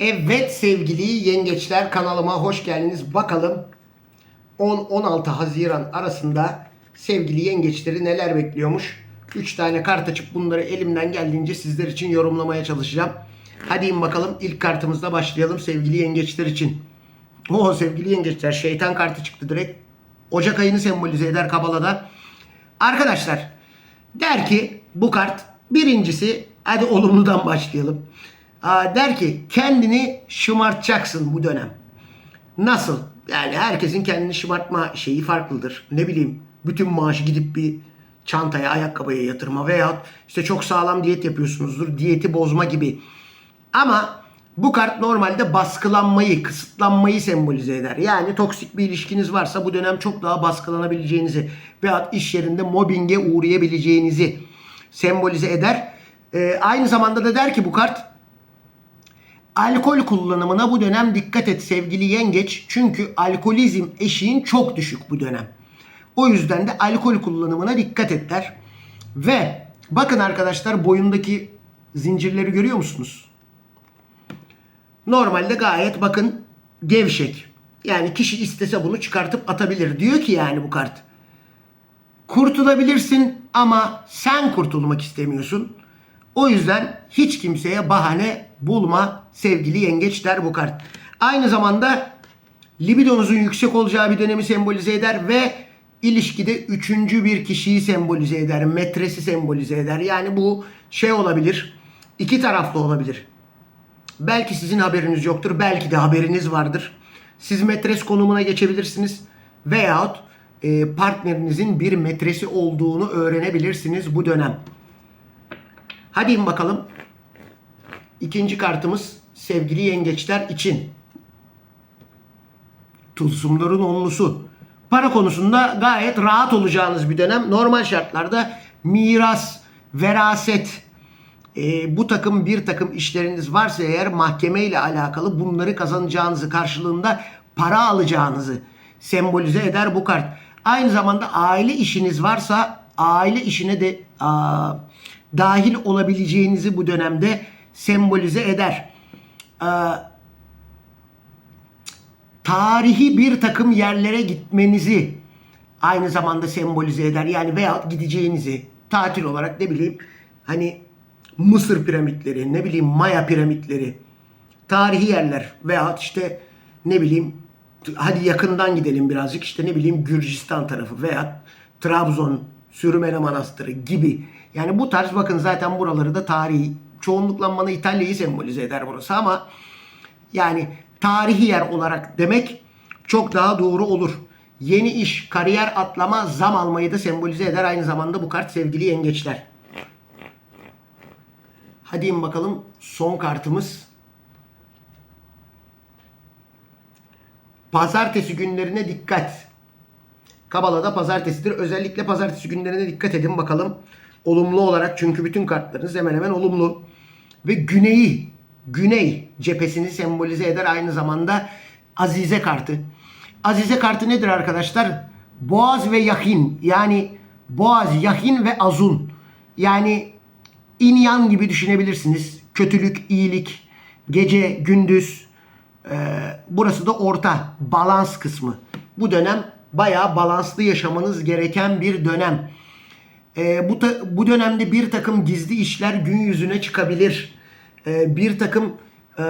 Evet sevgili yengeçler kanalıma hoş geldiniz. Bakalım 10-16 Haziran arasında sevgili yengeçleri neler bekliyormuş. 3 tane kart açıp bunları elimden geldiğince sizler için yorumlamaya çalışacağım. Hadi in bakalım ilk kartımızla başlayalım sevgili yengeçler için. Oo sevgili yengeçler şeytan kartı çıktı direkt. Ocak ayını sembolize eder Kabala'da. Arkadaşlar der ki bu kart birincisi hadi olumludan başlayalım. Der ki kendini şımartacaksın bu dönem. Nasıl? Yani herkesin kendini şımartma şeyi farklıdır. Ne bileyim bütün maaşı gidip bir çantaya, ayakkabıya yatırma veya işte çok sağlam diyet yapıyorsunuzdur. Diyeti bozma gibi. Ama bu kart normalde baskılanmayı, kısıtlanmayı sembolize eder. Yani toksik bir ilişkiniz varsa bu dönem çok daha baskılanabileceğinizi veya iş yerinde mobbinge uğrayabileceğinizi sembolize eder. Ee, aynı zamanda da der ki bu kart Alkol kullanımına bu dönem dikkat et sevgili yengeç. Çünkü alkolizm eşiğin çok düşük bu dönem. O yüzden de alkol kullanımına dikkat et der. Ve bakın arkadaşlar boyundaki zincirleri görüyor musunuz? Normalde gayet bakın gevşek. Yani kişi istese bunu çıkartıp atabilir. Diyor ki yani bu kart. Kurtulabilirsin ama sen kurtulmak istemiyorsun. O yüzden hiç kimseye bahane bulma sevgili yengeç der bu kart. Aynı zamanda libidonuzun yüksek olacağı bir dönemi sembolize eder ve ilişkide üçüncü bir kişiyi sembolize eder. Metresi sembolize eder. Yani bu şey olabilir. iki taraflı olabilir. Belki sizin haberiniz yoktur. Belki de haberiniz vardır. Siz metres konumuna geçebilirsiniz. Veyahut e, partnerinizin bir metresi olduğunu öğrenebilirsiniz bu dönem. Hadi bakalım. İkinci kartımız sevgili yengeçler için. Tılsımların onlusu. Para konusunda gayet rahat olacağınız bir dönem. Normal şartlarda miras, veraset, e, bu takım bir takım işleriniz varsa eğer mahkeme ile alakalı bunları kazanacağınızı karşılığında para alacağınızı sembolize eder bu kart. Aynı zamanda aile işiniz varsa aile işine de aa, dahil olabileceğinizi bu dönemde sembolize eder. Aa, tarihi bir takım yerlere gitmenizi aynı zamanda sembolize eder. Yani veya gideceğinizi tatil olarak ne bileyim hani Mısır piramitleri, ne bileyim Maya piramitleri, tarihi yerler veya işte ne bileyim hadi yakından gidelim birazcık işte ne bileyim Gürcistan tarafı veya Trabzon, Sürmene Manastırı gibi. Yani bu tarz bakın zaten buraları da tarihi çoğunlukla bana İtalya'yı sembolize eder burası ama yani tarihi yer olarak demek çok daha doğru olur. Yeni iş, kariyer atlama, zam almayı da sembolize eder aynı zamanda bu kart sevgili yengeçler. Hadi bakalım son kartımız. Pazartesi günlerine dikkat. Kabala'da pazartesidir. Özellikle pazartesi günlerine dikkat edin bakalım. Olumlu olarak çünkü bütün kartlarınız hemen hemen olumlu. Ve güneyi, güney cephesini sembolize eder aynı zamanda Azize kartı. Azize kartı nedir arkadaşlar? Boğaz ve yahin yani Boğaz, yahin ve azun. Yani in yan gibi düşünebilirsiniz. Kötülük, iyilik, gece, gündüz. Ee, burası da orta, balans kısmı. Bu dönem bayağı balanslı yaşamanız gereken bir dönem. Ee, bu, bu dönemde bir takım gizli işler gün yüzüne çıkabilir. Ee, bir takım e,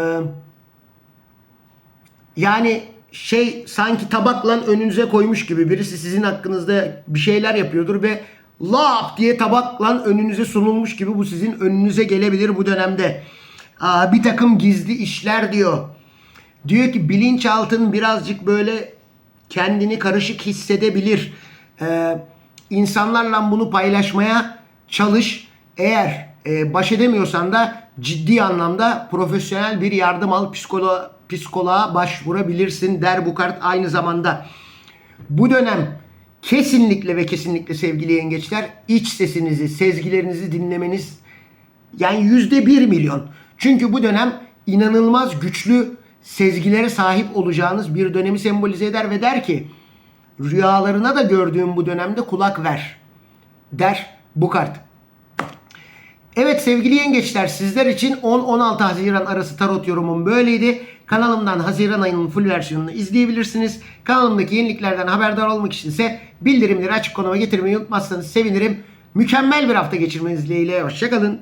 yani şey sanki tabakla önünüze koymuş gibi birisi sizin hakkınızda bir şeyler yapıyordur ve lap diye tabakla önünüze sunulmuş gibi bu sizin önünüze gelebilir bu dönemde. Aa, bir takım gizli işler diyor. Diyor ki bilinçaltın birazcık böyle kendini karışık hissedebilir. Ee, insanlarla bunu paylaşmaya çalış. Eğer e, baş edemiyorsan da ciddi anlamda profesyonel bir yardım al. Psikolo psikoloğa başvurabilirsin der bu kart aynı zamanda. Bu dönem kesinlikle ve kesinlikle sevgili yengeçler iç sesinizi, sezgilerinizi dinlemeniz yani yüzde bir milyon. Çünkü bu dönem inanılmaz güçlü sezgilere sahip olacağınız bir dönemi sembolize eder ve der ki rüyalarına da gördüğüm bu dönemde kulak ver der bu kart. Evet sevgili yengeçler sizler için 10-16 Haziran arası tarot yorumum böyleydi. Kanalımdan Haziran ayının full versiyonunu izleyebilirsiniz. Kanalımdaki yeniliklerden haberdar olmak için ise bildirimleri açık konuma getirmeyi unutmazsanız sevinirim. Mükemmel bir hafta geçirmeniz dileğiyle. Hoşçakalın.